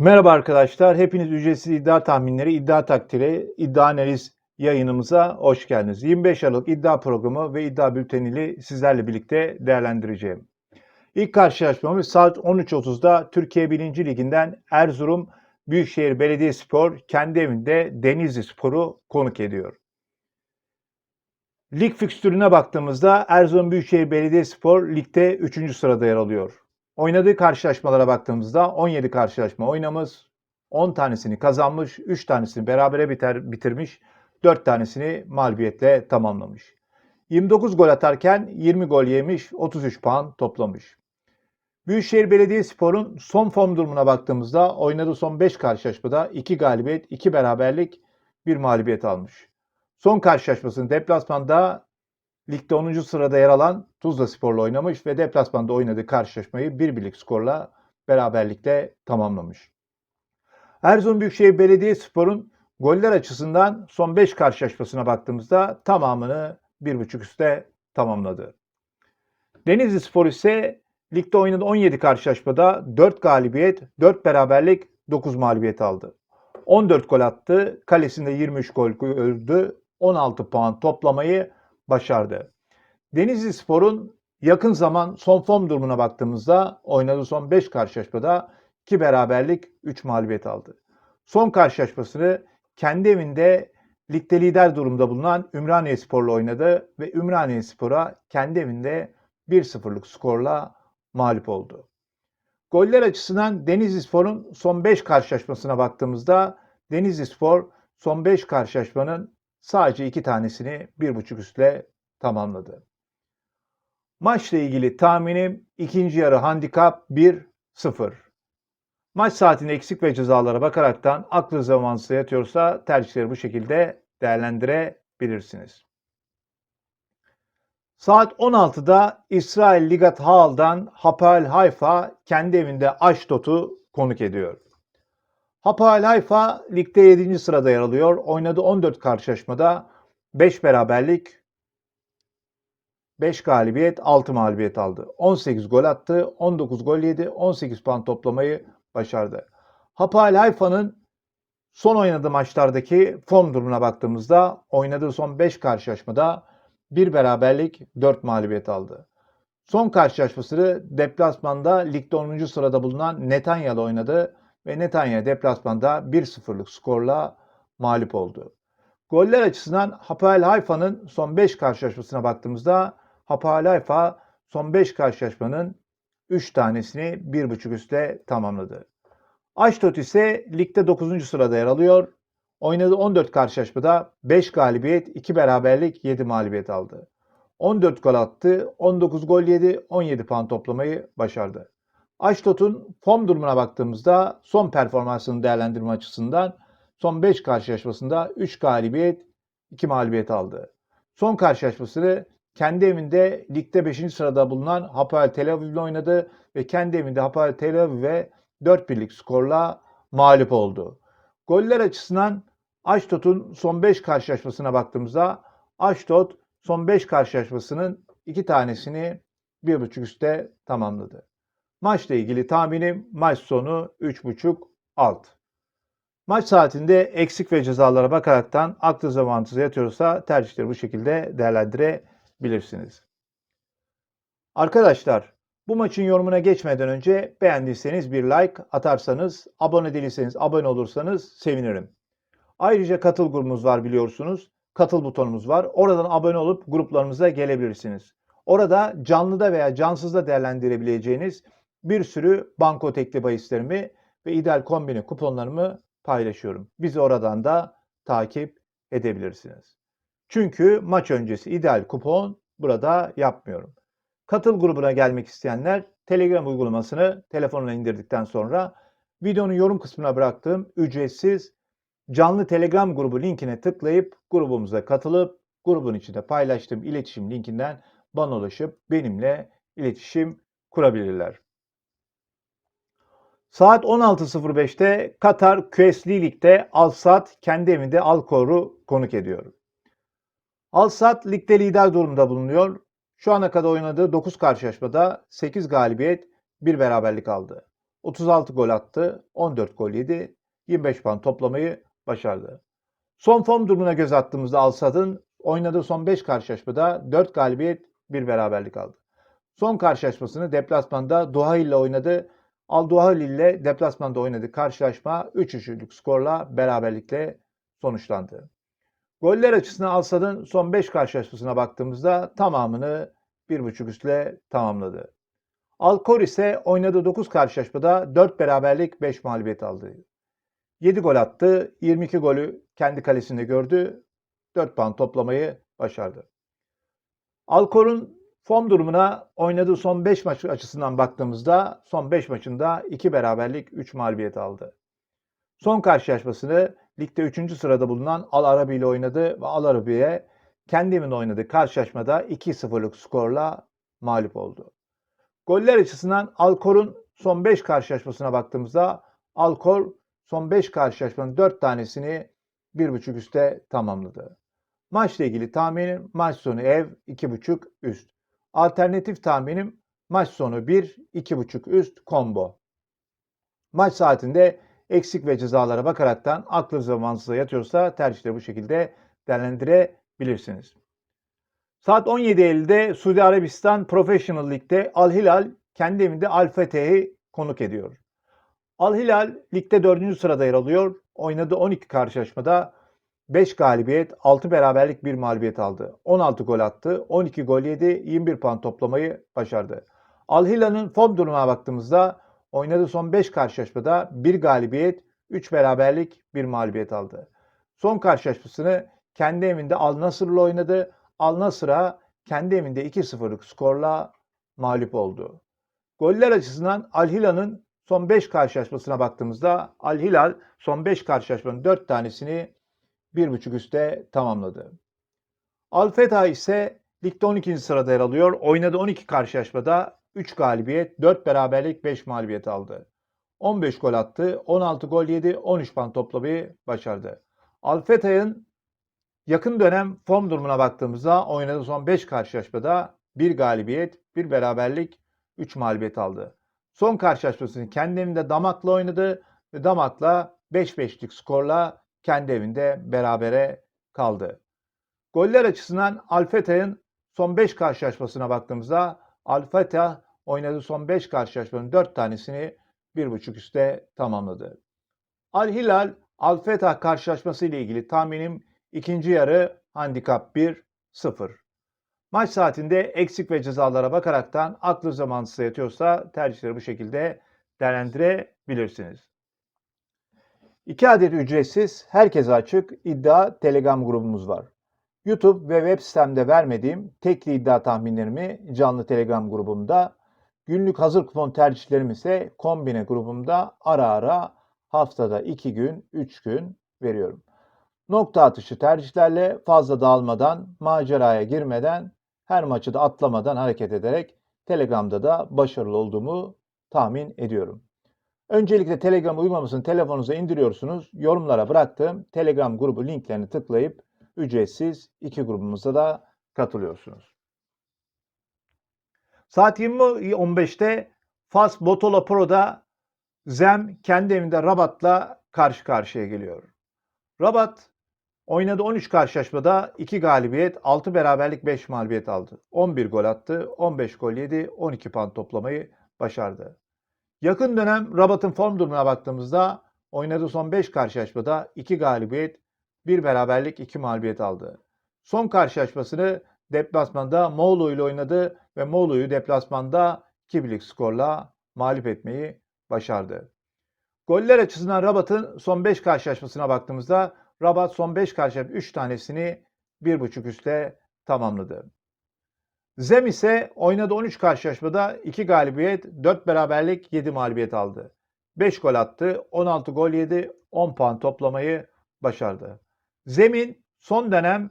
Merhaba arkadaşlar. Hepiniz ücretsiz iddia tahminleri, iddia takdiri, iddia analiz yayınımıza hoş geldiniz. 25 Aralık iddia programı ve iddia bülteniyle sizlerle birlikte değerlendireceğim. İlk karşılaşmamız saat 13.30'da Türkiye 1. Liginden Erzurum Büyükşehir Belediyespor kendi evinde Denizli Spor'u konuk ediyor. Lig fikstürüne baktığımızda Erzurum Büyükşehir Belediyespor ligde 3. sırada yer alıyor. Oynadığı karşılaşmalara baktığımızda 17 karşılaşma oynamış, 10 tanesini kazanmış, 3 tanesini berabere biter, bitirmiş, 4 tanesini mağlubiyetle tamamlamış. 29 gol atarken 20 gol yemiş, 33 puan toplamış. Büyükşehir Belediyespor'un son form durumuna baktığımızda oynadığı son 5 karşılaşmada 2 galibiyet, 2 beraberlik, 1 mağlubiyet almış. Son karşılaşmasını deplasmanda ligde 10. sırada yer alan Tuzla Spor'la oynamış ve deplasmanda oynadığı karşılaşmayı bir birlik skorla beraberlikle tamamlamış. Erzurum Büyükşehir Belediyespor'un goller açısından son 5 karşılaşmasına baktığımızda tamamını 1.5 üstte tamamladı. Denizli Spor ise ligde oynadığı 17 karşılaşmada 4 galibiyet, 4 beraberlik, 9 mağlubiyet aldı. 14 gol attı, kalesinde 23 gol gördü, 16 puan toplamayı başardı. Denizli Spor'un yakın zaman son form durumuna baktığımızda oynadığı son 5 karşılaşmada 2 beraberlik 3 mağlubiyet aldı. Son karşılaşmasını kendi evinde ligde lider durumda bulunan Ümraniye Spor'la oynadı ve Ümraniye Spor'a kendi evinde 1-0'lık skorla mağlup oldu. Goller açısından Denizli Spor'un son 5 karşılaşmasına baktığımızda Denizli Spor son 5 karşılaşmanın sadece 2 tanesini 1.5 üstle tamamladı. Maçla ilgili tahminim ikinci yarı handikap 1-0. Maç saatinde eksik ve cezalara bakaraktan aklı zamanınızda yatıyorsa tercihleri bu şekilde değerlendirebilirsiniz. Saat 16'da İsrail Ligat Haal'dan Hapoel Hayfa kendi evinde Aşdod'u konuk ediyor. Hapoel Hayfa ligde 7. sırada yer alıyor. Oynadığı 14 karşılaşmada 5 beraberlik, 5 galibiyet, 6 mağlubiyet aldı. 18 gol attı, 19 gol yedi, 18 puan toplamayı başardı. Hapoel Hayfa'nın son oynadığı maçlardaki form durumuna baktığımızda oynadığı son 5 karşılaşmada 1 beraberlik, 4 mağlubiyet aldı. Son karşılaşmasını deplasmanda ligde 10. sırada bulunan Netanya'da oynadı ve Netanya deplasmanda 1-0'lık skorla mağlup oldu. Goller açısından Hapoel Hayfa'nın son 5 karşılaşmasına baktığımızda Hapoel Hayfa son 5 karşılaşmanın 3 tanesini 1.5 üstle tamamladı. Aşdod ise ligde 9. sırada yer alıyor. Oynadığı 14 karşılaşmada 5 galibiyet, 2 beraberlik, 7 mağlubiyet aldı. 14 gol attı, 19 gol yedi, 17 puan toplamayı başardı. Aşdod'un form durumuna baktığımızda son performansını değerlendirme açısından son 5 karşılaşmasında 3 galibiyet, 2 mağlubiyet aldı. Son karşılaşmasını kendi evinde ligde 5. sırada bulunan Hapoel Tel Aviv ile oynadı ve kendi evinde Hapoel Tel Aviv'e 4 birlik skorla mağlup oldu. Goller açısından Aşdod'un son 5 karşılaşmasına baktığımızda Aşdod son 5 karşılaşmasının 2 tanesini 1.5 üstte tamamladı. Maçla ilgili tahminim maç sonu 3.5 alt. Maç saatinde eksik ve cezalara bakaraktan aklı zamanınıza yatıyorsa tercihleri bu şekilde değerlendirebilirsiniz. Arkadaşlar bu maçın yorumuna geçmeden önce beğendiyseniz bir like atarsanız, abone değilseniz abone olursanız sevinirim. Ayrıca katıl grubumuz var biliyorsunuz. Katıl butonumuz var. Oradan abone olup gruplarımıza gelebilirsiniz. Orada canlıda veya cansızda değerlendirebileceğiniz bir sürü banko tekli bahislerimi ve ideal kombini kuponlarımı paylaşıyorum. Bizi oradan da takip edebilirsiniz. Çünkü maç öncesi ideal kupon burada yapmıyorum. Katıl grubuna gelmek isteyenler Telegram uygulamasını telefonuna indirdikten sonra videonun yorum kısmına bıraktığım ücretsiz canlı Telegram grubu linkine tıklayıp grubumuza katılıp grubun içinde paylaştığım iletişim linkinden bana ulaşıp benimle iletişim kurabilirler. Saat 16.05'te Katar Küesli Lig'de Al-Sad kendi evinde Al-Kor'u konuk ediyor. Al-Sad ligde lider durumda bulunuyor. Şu ana kadar oynadığı 9 karşılaşmada 8 galibiyet, 1 beraberlik aldı. 36 gol attı, 14 gol yedi, 25 puan toplamayı başardı. Son form durumuna göz attığımızda Al-Sadd'ın oynadığı son 5 karşılaşmada 4 galibiyet, 1 beraberlik aldı. Son karşılaşmasını deplasmanda Duhail ile oynadı. Al Duhail ile deplasmanda oynadığı karşılaşma 3-3'lük skorla beraberlikle sonuçlandı. Goller açısından Al-Sadd'ın son 5 karşılaşmasına baktığımızda tamamını 1.5 üstle tamamladı. Alkor ise oynadığı 9 karşılaşmada 4 beraberlik 5 mağlubiyet aldı. 7 gol attı, 22 golü kendi kalesinde gördü, 4 puan toplamayı başardı. Alkor'un form durumuna oynadığı son 5 maç açısından baktığımızda son 5 maçında 2 beraberlik 3 mağlubiyet aldı. Son karşılaşmasını ligde 3. sırada bulunan Al Arabi ile oynadı ve Al Arabi'ye kendi evinde oynadığı karşılaşmada 2-0'lık skorla mağlup oldu. Goller açısından Alkor'un son 5 karşılaşmasına baktığımızda Alkor son 5 karşılaşmanın 4 tanesini 1.5 üste tamamladı. Maçla ilgili tahminim maç sonu ev 2.5 üst. Alternatif tahminim maç sonu 1, 2.5 üst combo. Maç saatinde eksik ve cezalara bakaraktan aklınıza mantığa yatıyorsa tercihleri bu şekilde değerlendirebilirsiniz. Saat 17.50'de Suudi Arabistan Professional Lig'de Al Hilal kendi evinde Al Feteh'i konuk ediyor. Al Hilal ligde 4. sırada yer alıyor. Oynadığı 12 karşılaşmada 5 galibiyet, 6 beraberlik, 1 mağlubiyet aldı. 16 gol attı, 12 gol yedi, 21 puan toplamayı başardı. Al Hilal'ın form durumuna baktığımızda oynadığı son 5 karşılaşmada 1 galibiyet, 3 beraberlik, 1 mağlubiyet aldı. Son karşılaşmasını kendi evinde Al Nasır'la oynadı. Al Nasır'a kendi evinde 2-0'lık skorla mağlup oldu. Goller açısından Al Hilal'ın son 5 karşılaşmasına baktığımızda Al Hilal son 5 karşılaşmanın 4 tanesini 1.5 üste tamamladı. Al Fetha ise ligde 12. sırada yer alıyor. Oynadığı 12 karşılaşmada 3 galibiyet, 4 beraberlik, 5 mağlubiyet aldı. 15 gol attı, 16 gol yedi, 13 puan toplamayı başardı. Al Fetha'nın yakın dönem form durumuna baktığımızda oynadığı son 5 karşılaşmada 1 galibiyet, 1 beraberlik, 3 mağlubiyet aldı. Son karşılaşmasını kendi evinde Damak'la oynadı ve Damak'la 5-5'lik skorla kendi evinde berabere kaldı. Goller açısından Alfeta'nın son 5 karşılaşmasına baktığımızda Alfeta oynadığı son 5 karşılaşmanın 4 tanesini 1.5 üste tamamladı. Al Hilal Alfeta karşılaşması ile ilgili tahminim ikinci yarı handikap 1-0. Maç saatinde eksik ve cezalara bakaraktan aklı zamantısı yatıyorsa tercihleri bu şekilde değerlendirebilirsiniz. İki adet ücretsiz, herkese açık iddia Telegram grubumuz var. YouTube ve web sitemde vermediğim tekli iddia tahminlerimi canlı Telegram grubumda, günlük hazır kupon tercihlerimi ise kombine grubumda ara ara haftada 2 gün, 3 gün veriyorum. Nokta atışı tercihlerle fazla dağılmadan, maceraya girmeden, her maçı da atlamadan hareket ederek Telegram'da da başarılı olduğumu tahmin ediyorum. Öncelikle Telegram uygulamasını telefonunuza indiriyorsunuz. Yorumlara bıraktığım Telegram grubu linklerini tıklayıp ücretsiz iki grubumuza da katılıyorsunuz. Saat 20.15'te Fas Botola Pro'da Zem kendi evinde Rabat'la karşı karşıya geliyor. Rabat oynadı 13 karşılaşmada 2 galibiyet, 6 beraberlik 5 mağlubiyet aldı. 11 gol attı, 15 gol yedi, 12 puan toplamayı başardı. Yakın dönem Rabat'ın form durumuna baktığımızda oynadığı son 5 karşılaşmada 2 galibiyet, 1 beraberlik, 2 mağlubiyet aldı. Son karşılaşmasını deplasmanda Moğlu ile oynadı ve Moğlu'yu deplasmanda 2-1'lik skorla mağlup etmeyi başardı. Goller açısından Rabat'ın son 5 karşılaşmasına baktığımızda Rabat son 5 karşılaşma 3 tanesini 1.5 üstte tamamladı. Zem ise oynadığı 13 karşılaşmada 2 galibiyet, 4 beraberlik, 7 mağlubiyet aldı. 5 gol attı, 16 gol yedi, 10 puan toplamayı başardı. Zem'in son dönem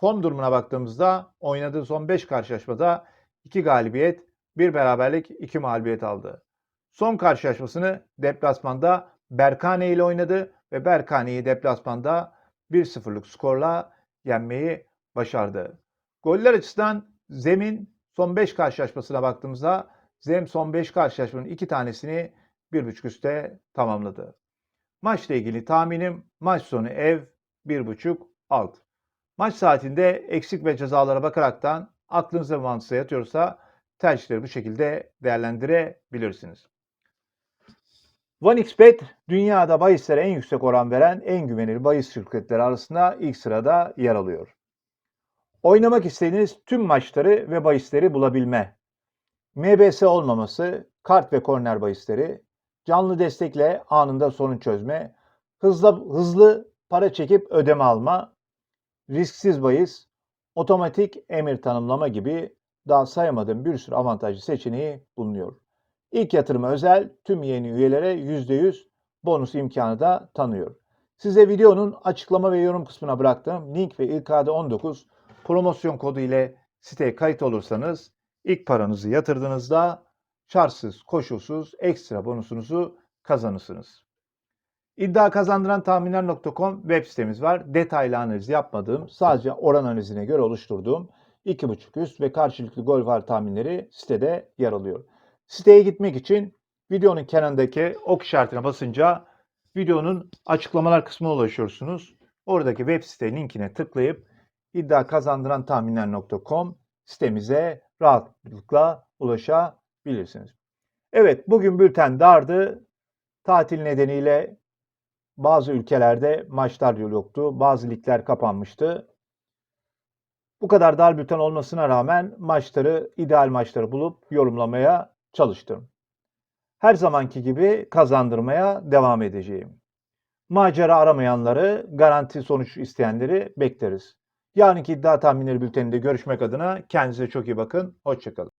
form durumuna baktığımızda oynadığı son 5 karşılaşmada 2 galibiyet, 1 beraberlik, 2 mağlubiyet aldı. Son karşılaşmasını deplasmanda Berkane ile oynadı ve Berkane'yi deplasmanda 1-0'lık skorla yenmeyi başardı. Goller açısından Zem'in son 5 karşılaşmasına baktığımızda Zem son 5 karşılaşmanın 2 tanesini 1.5 üste tamamladı. Maçla ilgili tahminim maç sonu ev 1.5 alt. Maç saatinde eksik ve cezalara bakaraktan aklınıza mantığa yatıyorsa tercihleri bu şekilde değerlendirebilirsiniz. OneXBet dünyada bahislere en yüksek oran veren en güvenilir bahis şirketleri arasında ilk sırada yer alıyor. Oynamak istediğiniz tüm maçları ve bahisleri bulabilme, MBS olmaması, kart ve korner bahisleri, canlı destekle anında sorun çözme, hızlı, hızlı para çekip ödeme alma, risksiz bahis, otomatik emir tanımlama gibi daha sayamadığım bir sürü avantajlı seçeneği bulunuyor. İlk yatırıma özel tüm yeni üyelere %100 bonus imkanı da tanıyor. Size videonun açıklama ve yorum kısmına bıraktığım link ve İlkade 19 promosyon kodu ile siteye kayıt olursanız ilk paranızı yatırdığınızda şartsız, koşulsuz ekstra bonusunuzu kazanırsınız. İddia kazandıran tahminler.com web sitemiz var. Detaylı analiz yapmadığım, sadece oran analizine göre oluşturduğum 2.5 üst ve karşılıklı gol var tahminleri sitede yer alıyor. Siteye gitmek için videonun kenarındaki ok işaretine basınca videonun açıklamalar kısmına ulaşıyorsunuz. Oradaki web site linkine tıklayıp iddia kazandıran tahminler.com sitemize rahatlıkla ulaşabilirsiniz. Evet bugün bülten dardı. Tatil nedeniyle bazı ülkelerde maçlar yoktu. Bazı ligler kapanmıştı. Bu kadar dar bülten olmasına rağmen maçları, ideal maçları bulup yorumlamaya çalıştım. Her zamanki gibi kazandırmaya devam edeceğim. Macera aramayanları, garanti sonuç isteyenleri bekleriz. Yarınki iddia tahminleri bülteninde görüşmek adına kendinize çok iyi bakın. Hoşçakalın.